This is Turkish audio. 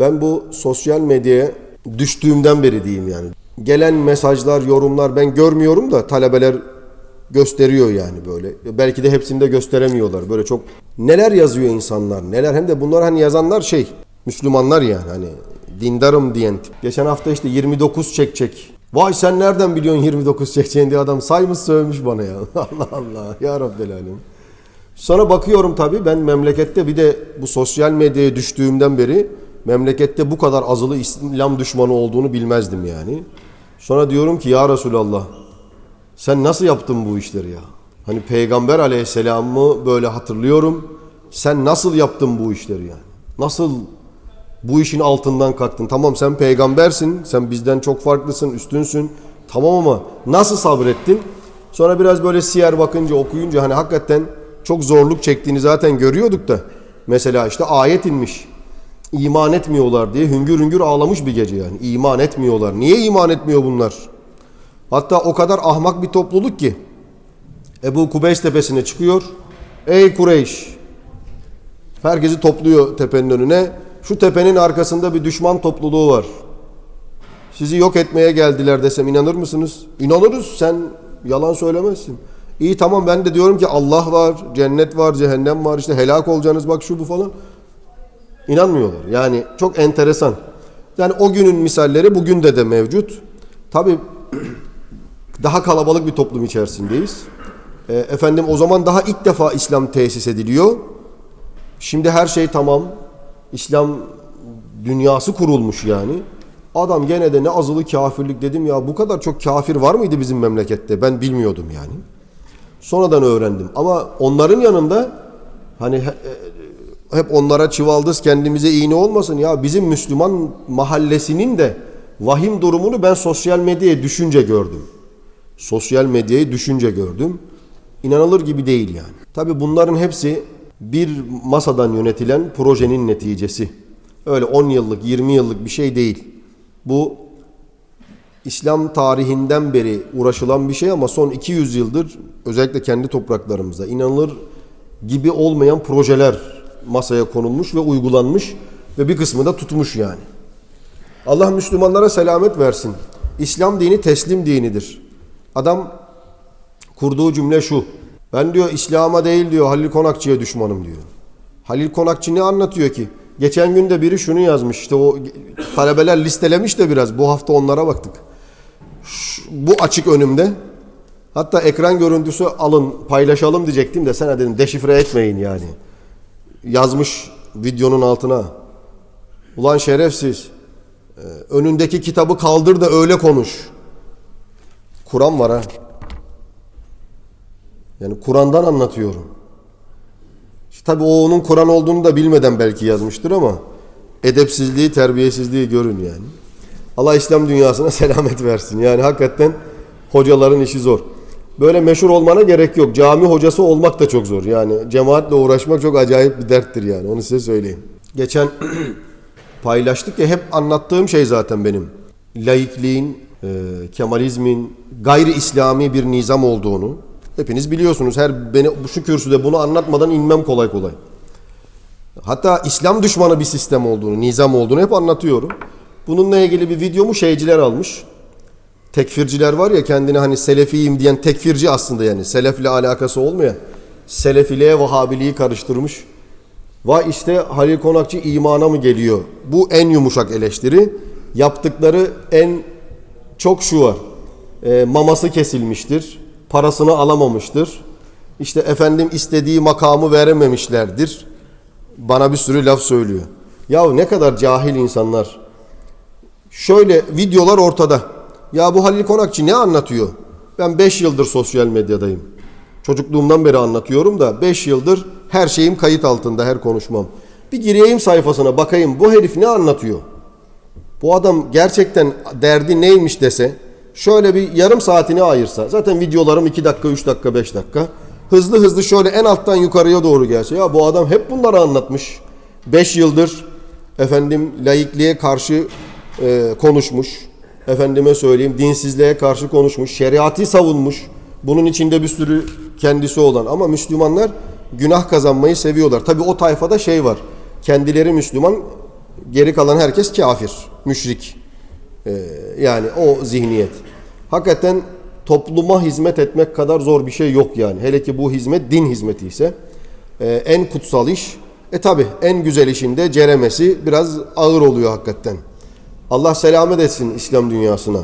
Ben bu sosyal medyaya düştüğümden beri diyeyim yani. Gelen mesajlar, yorumlar ben görmüyorum da talebeler gösteriyor yani böyle. Belki de hepsini de gösteremiyorlar. Böyle çok neler yazıyor insanlar, neler hem de bunlar hani yazanlar şey Müslümanlar yani hani dindarım diyen tip. Geçen hafta işte 29 çek çek. Vay sen nereden biliyorsun 29 çekeceğini diye adam saymış sövmüş bana ya. Allah Allah ya Rabbel Alem. Sonra bakıyorum tabii ben memlekette bir de bu sosyal medyaya düştüğümden beri memlekette bu kadar azılı İslam düşmanı olduğunu bilmezdim yani. Sonra diyorum ki ya Resulallah sen nasıl yaptın bu işleri ya? Hani Peygamber aleyhisselamı böyle hatırlıyorum. Sen nasıl yaptın bu işleri yani? Nasıl bu işin altından kalktın? Tamam sen peygambersin. Sen bizden çok farklısın, üstünsün. Tamam ama nasıl sabrettin? Sonra biraz böyle siyer bakınca, okuyunca hani hakikaten çok zorluk çektiğini zaten görüyorduk da. Mesela işte ayet inmiş. İman etmiyorlar diye hüngür hüngür ağlamış bir gece yani. İman etmiyorlar. Niye iman etmiyor bunlar? Hatta o kadar ahmak bir topluluk ki Ebu Kubeys tepesine çıkıyor. Ey Kureyş! Herkesi topluyor tepenin önüne. Şu tepenin arkasında bir düşman topluluğu var. Sizi yok etmeye geldiler desem inanır mısınız? İnanırız sen yalan söylemezsin. İyi tamam ben de diyorum ki Allah var, cennet var, cehennem var işte helak olacaksınız bak şu bu falan. İnanmıyorlar. Yani çok enteresan. Yani o günün misalleri bugün de de mevcut. Tabi daha kalabalık bir toplum içerisindeyiz. E, efendim o zaman daha ilk defa İslam tesis ediliyor. Şimdi her şey tamam. İslam dünyası kurulmuş yani. Adam gene de ne azılı kafirlik dedim ya bu kadar çok kafir var mıydı bizim memlekette? Ben bilmiyordum yani. Sonradan öğrendim. Ama onların yanında hani e, hep onlara çivaldız kendimize iğne olmasın ya bizim Müslüman mahallesinin de vahim durumunu ben sosyal medyaya düşünce gördüm. Sosyal medyayı düşünce gördüm. İnanılır gibi değil yani. Tabi bunların hepsi bir masadan yönetilen projenin neticesi. Öyle 10 yıllık, 20 yıllık bir şey değil. Bu İslam tarihinden beri uğraşılan bir şey ama son 200 yıldır özellikle kendi topraklarımızda inanılır gibi olmayan projeler masaya konulmuş ve uygulanmış ve bir kısmı da tutmuş yani. Allah Müslümanlara selamet versin. İslam dini teslim dinidir. Adam kurduğu cümle şu. Ben diyor İslam'a değil diyor Halil Konakçı'ya düşmanım diyor. Halil Konakçı ne anlatıyor ki? Geçen gün de biri şunu yazmış. İşte o talebeler listelemiş de biraz. Bu hafta onlara baktık. Şu- bu açık önümde. Hatta ekran görüntüsü alın paylaşalım diyecektim de sana dedim deşifre etmeyin yani. Yazmış videonun altına. Ulan şerefsiz. e, Önündeki kitabı kaldır da öyle konuş. Kur'an var ha. Yani Kur'an'dan anlatıyorum. İşte tabii o onun Kur'an olduğunu da bilmeden belki yazmıştır ama edepsizliği, terbiyesizliği görün yani. Allah İslam dünyasına selamet versin. Yani hakikaten hocaların işi zor. Böyle meşhur olmana gerek yok. Cami hocası olmak da çok zor. Yani cemaatle uğraşmak çok acayip bir derttir yani. Onu size söyleyeyim. Geçen paylaştık ya hep anlattığım şey zaten benim. Laikliğin, e, Kemalizmin gayri İslami bir nizam olduğunu hepiniz biliyorsunuz. Her beni şu kürsüde bunu anlatmadan inmem kolay kolay. Hatta İslam düşmanı bir sistem olduğunu, nizam olduğunu hep anlatıyorum. Bununla ilgili bir videomu şeyciler almış. Tekfirciler var ya kendini hani selefiyim diyen tekfirci aslında yani. Selefle alakası olmayan. Selefiliğe Vahabiliği karıştırmış. Vay işte Halil Konakçı imana mı geliyor? Bu en yumuşak eleştiri. Yaptıkları en çok şu var. E, maması kesilmiştir. Parasını alamamıştır. İşte efendim istediği makamı verememişlerdir. Bana bir sürü laf söylüyor. Ya ne kadar cahil insanlar. Şöyle videolar ortada. Ya bu Halil Konakçı ne anlatıyor? Ben 5 yıldır sosyal medyadayım. Çocukluğumdan beri anlatıyorum da 5 yıldır her şeyim kayıt altında her konuşmam. Bir gireyim sayfasına bakayım bu herif ne anlatıyor? Bu adam gerçekten derdi neymiş dese şöyle bir yarım saatini ayırsa zaten videolarım 2 dakika 3 dakika 5 dakika hızlı hızlı şöyle en alttan yukarıya doğru gelse ya bu adam hep bunları anlatmış 5 yıldır efendim laikliğe karşı e, konuşmuş efendime söyleyeyim dinsizliğe karşı konuşmuş şeriatı savunmuş bunun içinde bir sürü kendisi olan ama Müslümanlar günah kazanmayı seviyorlar tabi o tayfada şey var kendileri Müslüman Geri kalan herkes kafir, müşrik. Ee, yani o zihniyet. Hakikaten topluma hizmet etmek kadar zor bir şey yok yani. Hele ki bu hizmet din hizmeti ise e, en kutsal iş. E tabi en güzel işin de ceremesi biraz ağır oluyor hakikaten. Allah selamet etsin İslam dünyasına.